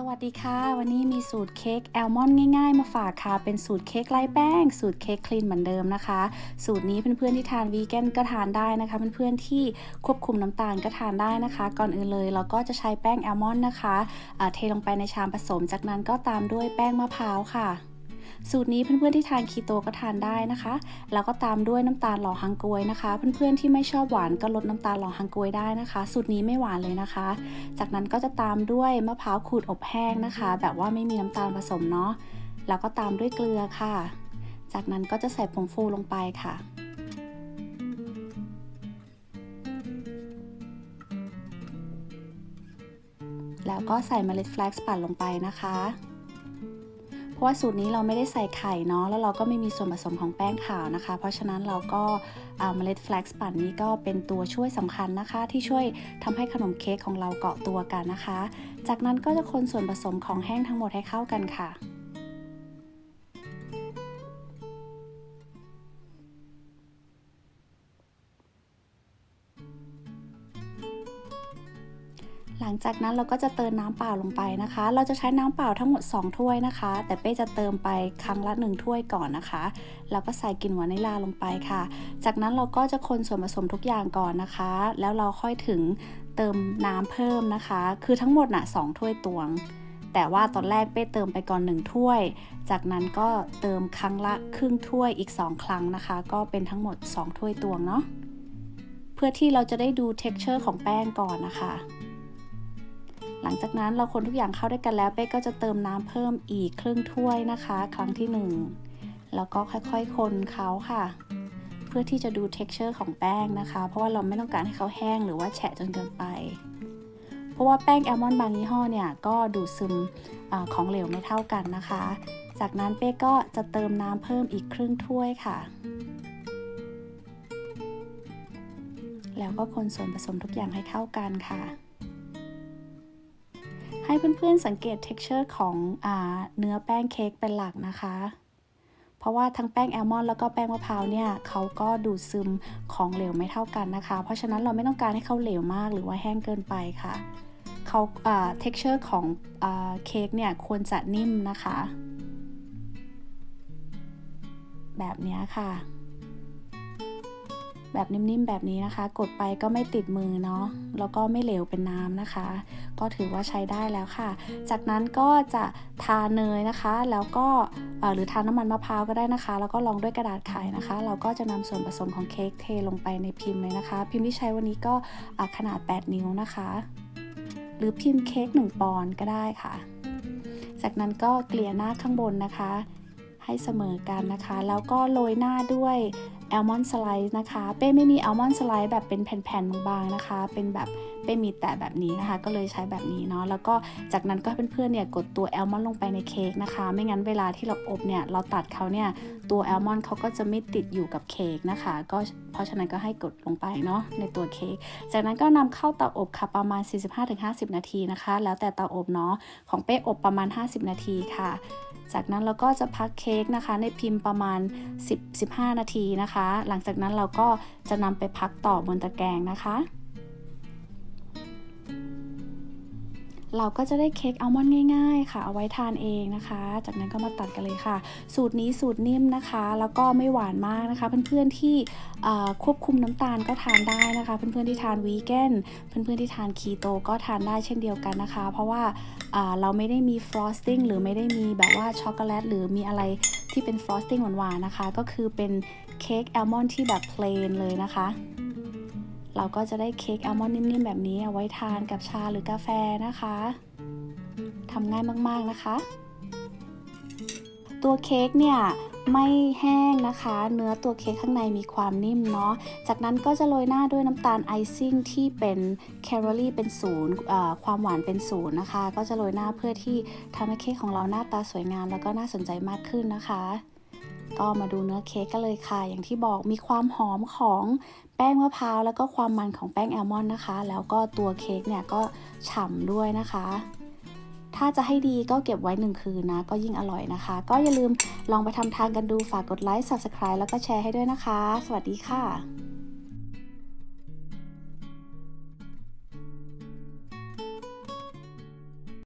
สวัสดีค่ะ วันนี้มีสูตรเค้กแอลมอนง่ายๆ มาฝากค่ะ เป็นสูตรเค้กไร้แป้ง สูตรเค้กคลีนเหมือนเดิมนะคะ สูตรนี้เพื่อนๆที่ทานวีแกนก็ทานได้นะคะ เพื่อนๆที่ควบคุมน้ำตาลก็ทานได้นะคะ ก่อนอื่นเลยเราก็จะใช้แป้งแอลมอนนะคะเทลงไปในชามผสม จากนั้นก็ตามด้วยแป้งมะพร้าวค่ะ สูตรนี้เพื่อนๆที่ทานคีโตก็ทานได้นะคะ แล้วก็ตามด้วยน้ำตาลหล่อฮังกวยนะคะ เพื่อนๆที่ไม่ชอบหวานก็ลดน้ำตาลหล่อฮังกวยได้นะคะ สูตรนี้ไม่หวานเลยนะคะ จากนั้นก็จะตามด้วยมะพร้าวขูดอบแห้งนะคะ แบบว่าไม่มีน้ำตาลผสมเนาะ แล้วก็ตามด้วยเกลือค่ะ จากนั้นก็จะใส่ผงฟูลงไปค่ะแล้วก็ใส่เมล็ดแฟลกซ์ปั่นลงไปนะคะ ราะว่าสูตรนี้เราไม่ได้ใส่ไข่เนาะแล้วเราก็ไม่มีส่วนผสมของแป้งขาวนะคะ เพราะฉะนั้นเราก็เอาเมล็ดแฟลกซ์ปั่นนี้ก็เป็นตัวช่วยสำคัญนะคะ ที่ช่วยทำให้ขนมเค้กของเราเกาะตัวกันนะคะ จากนั้นก็จะคนส่วนผสมของแห้งทั้งหมดให้เข้ากันค่ะ หลังจากนั้นเราก็จะเติมน้ำเปล่าลงไปนะคะ เราจะใช้น้ำเปล่าทั้งหมด 2 ถ้วยนะคะ แต่เป้จะเติมไปครั้งละ 1 ถ้วยก่อนนะคะ แล้วก็ใส่กลิ่นวานิลาลงไปค่ะ จากนั้นเราก็จะคนส่วนผสมทุกอย่างก่อนนะคะ แล้วเราค่อยถึงเติมน้ำเพิ่มนะคะ คือทั้งหมดน่ะ 2 ถ้วยตวง แต่ว่าตอนแรกเป้เติมไปก่อน 1 ถ้วย จากนั้นก็เติมครั้งละครึ่งถ้วยอีก 2 ครั้งนะคะ ก็เป็นทั้งหมด 2 ถ้วยตวงเนาะ เพื่อที่เราจะได้ดู texture ของแป้งก่อนนะคะ หลังจากนั้นเราคนทุกอย่างเข้าด้วยกันแล้วเป้ก็จะเติมน้ำเพิ่มอีกครึ่งถ้วยนะคะ ครั้งที่ 1 แล้วก็ค่อยๆคนเขาค่ะ เพื่อที่จะดู texture ของแป้งนะคะ เพราะว่าเราไม่ต้องการให้เขาแห้งหรือว่าแฉะจนเกินไป เพราะว่าแป้งแอลมอนด์บางยี่ห้อเนี่ยก็ดูดซึมอของเหลวไม่เท่ากันนะคะ จากนั้นเป้ก็จะเติมน้ำเพิ่มอีกครึ่งถ้วยค่ะแล้วก็คนส่วนผสมทุกอย่างให้เข้ากันค่ะ ให้เพื่อนๆสังเกต texture ของอเนื้อแป้งเค้กเป็นหลักนะคะ เพราะว่าทั้งแป้งแอลมอนด์แล้วก็แป้งมะพร้าวเนี่ยเขาก็ดูดซึมของเหลวไม่เท่ากันนะคะ เพราะฉะนั้นเราไม่ต้องการให้เขาเหลวมากหรือว่าแห้งเกินไปค่ะเขาอ่า texture ของอ่าเค้กเนี่ยควรจะนิ่มนะคะ แบบนี้ค่ะ แบบนิ่มๆแบบนี้นะคะ กดไปก็ไม่ติดมือเนาะแล้วก็ไม่เหลวเป็นน้ำนะคะ ก็ถือว่าใช้ได้แล้วค่ะ จากนั้นก็จะทาเนยนะคะ แล้วก็หรือทาน้ำมันมะพร้าวก็ได้นะคะ แล้วก็รองด้วยกระดาษไข่นะคะ เราก็จะนำส่วนผสมของเค้กเทลงไปในพิมพ์เลยนะคะ พิมพ์ที่ใช้วันนี้ก็ขนาด 8 นิ้วนะคะ หรือพิมพ์เค้ก1ปอนด์ก็ได้ค่ะ จากนั้นก็เกลี่ยหน้าข้างบนนะคะ ให้เสมอกันนะคะ แล้วก็โรยหน้าด้วย แอลมอนด์สไลซ์นะคะ เป้ไม่มีแอลมอนด์สไลซ์แบบเป็นแผ่นๆบางๆนะคะ เป็นแบบเป้มีแต่แบบนี้นะคะ ก็เลยใช้แบบนี้เนาะ แล้วก็จากนั้นก็เพื่อนๆเนี่ยกดตัวแอลมอนด์ลงไปในเค้กนะคะ ไม่งั้นเวลาที่เราอบเนี่ยเราตัดเขาเนี่ยตัวแอลมอนด์เขาก็จะไม่ติดอยู่กับเค้กนะคะ ก็เพราะฉะนั้นก็ให้กดลงไปเนาะในตัวเค้ก จากนั้นก็นำเข้าเตาอบค่ะประมาณ 45-50 นาทีนะคะ แล้วแต่เตาอบเนาะ ของเป้อบประมาณ 50 นาทีค่ะ จากนั้นเราก็จะพักเค้กนะคะ ในพิมพ์ประมาณ 10-15 นาทีนะคะหลังจากนั้นเราก็จะนำไปพักต่อบนตะแกรงนะคะ เราก็จะได้เค้กอัลมอนด์ง่าย ๆ ค่ะ เอาไว้ทานเองนะคะ จากนั้นก็มาตัดกันเลยค่ะ สูตรนี้สูตรนิ่มนะคะ แล้วก็ไม่หวานมากนะคะ เพื่อนๆที่ควบคุมน้ำตาลก็ทานได้นะคะ เพื่อนๆที่ทานวีแกนเพื่อนๆที่ทานคีโตก็ทานได้เช่นเดียวกันนะคะ เพราะว่าเราไม่ได้มีฟรอสติ้งหรือไม่ได้มีแบบว่าช็อกโกแลตหรือมีอะไรที่เป็นฟรอสติ้งหวานๆนะคะ ก็คือเป็นเค้กอัลมอนด์ที่แบบเพลนเลยนะคะ เราก็จะได้เค้กอัลมอนด์นิ่มๆ แบบนี้เอาไว้ทานกับชาหรือกาแฟนะคะทำง่ายมากๆนะคะ ตัวเค้กเนี่ยไม่แห้งนะคะ เนื้อตัวเค้กข้างในมีความนิ่มเนาะ จากนั้นก็จะโรยหน้าด้วยน้ำตาลไอซิ่งที่เป็นแคลอรี่เป็นศูนย์ความหวานเป็นศูนย์นะคะ ก็จะโรยหน้าเพื่อที่ทำให้เค้กของเราหน้าตาสวยงามแล้วก็น่าสนใจมากขึ้นนะคะ ก็มาดูเนื้อเค้กกันเลยค่ะ อย่างที่บอกมีความหอมของแป้งมะพร้าวแล้วก็ความมันของแป้งแอลมอนด์นะคะ แล้วก็ตัวเค้กเนี่ยก็ฉ่ำด้วยนะคะ ถ้าจะให้ดีก็เก็บไว้หนึ่งคืนนะ ก็ยิ่งอร่อยนะคะ ก็อย่าลืมลองไปทำทานกันดูฝากกดไลค์ Subscribe แล้วก็แชร์ให้ด้วยนะคะ สวัสดีค่ะ